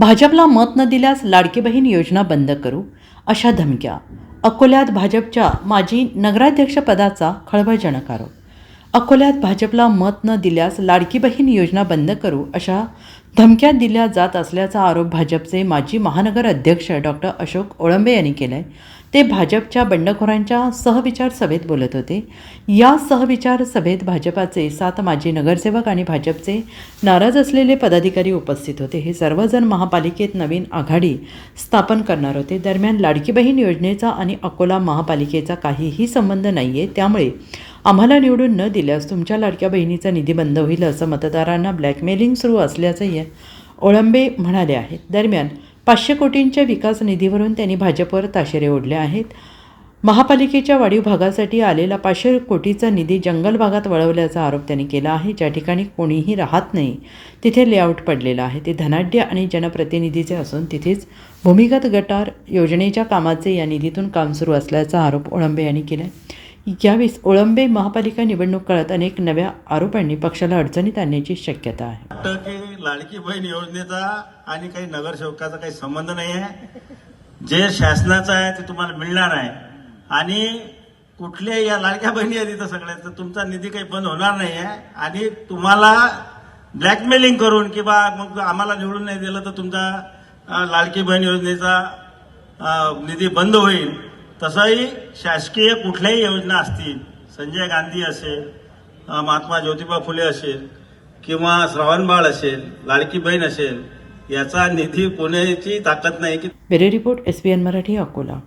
भाजपला मत न दिल्यास लाडकी बहीण योजना बंद करू अशा धमक्या. अकोल्यात भाजपच्या माजी नगराध्यक्षपदाचा खळबळजनक आरोप. अकोल्यात भाजपला मत न दिल्यास लाडकी बहीण योजना बंद करू अशा धमक्या दिल्या जात असल्याचा आरोप भाजपचे माजी महानगर अध्यक्ष डॉक्टर अशोक ओळंबे यांनी केला आहे ते भाजपच्या बंडखोरांच्या सहविचार सभेत बोलत होते. या सहविचार सभेत भाजपाचे सात माजी नगरसेवक आणि भाजपचे नाराज असलेले पदाधिकारी उपस्थित होते. हे सर्वजण महापालिकेत नवीन आघाडी स्थापन करणार होते. दरम्यान लाडकी बहीण योजनेचा आणि अकोला महापालिकेचा काहीही संबंध नाही आहे त्यामुळे आम्हाला निवडून न दिल्यास तुमच्या लाडक्या बहिणीचा निधी बंद होईल असं मतदारांना ब्लॅकमेलिंग सुरू असल्याचंही ओळंबे म्हणाले आहेत. दरम्यान पाचशे कोटींच्या विकास निधीवरून त्यांनी भाजपवर ताशेरे ओढले आहेत. महापालिकेच्या वाढीव भागासाठी आलेला पाचशे कोटीचा निधी जंगल भागात वळवल्याचा आरोप त्यांनी केला आहे. ज्या ठिकाणी कोणीही राहत नाही तिथे लेआउट पडलेलं आहे. ते धनाढ्य आणि जनप्रतिनिधीचे असून तिथेच भूमिगत गटार योजनेच्या कामाचे या निधीतून काम सुरू असल्याचा आरोप ओळंबे यांनी केला आहे यावेळी ओळंबे महापालिका निवडणूक काळात अनेक नव्या आरोपांनी पक्षाला अडचणीत आणण्याची शक्यता आहे. की लाडकी बहीण योजनेचा आणि काही नगरसेवकाचा काही संबंध नाही आहे. जे शासनाचं आहे ते तुम्हाला मिळणार आहे. आणि कुठल्याही या लाडक्या बहिणी आहेत इथं सगळ्या तर तुमचा निधी काही बंद होणार नाही आहे. आणि तुम्हाला ब्लॅकमेलिंग करून किंवा मग आम्हाला निवडून नाही दिलं तर तुमचा लाडकी बहीण योजनेचा निधी बंद होईल. तसंही शासकीय कुठल्याही योजना असतील संजय गांधी असेल महात्मा ज्योतिबा फुले असेल किंवा श्रावणबाळ असेल लाडकी बहीण असेल याचा निधी पुण्याची ताकद नाही की bureau report S N Marathi Akola.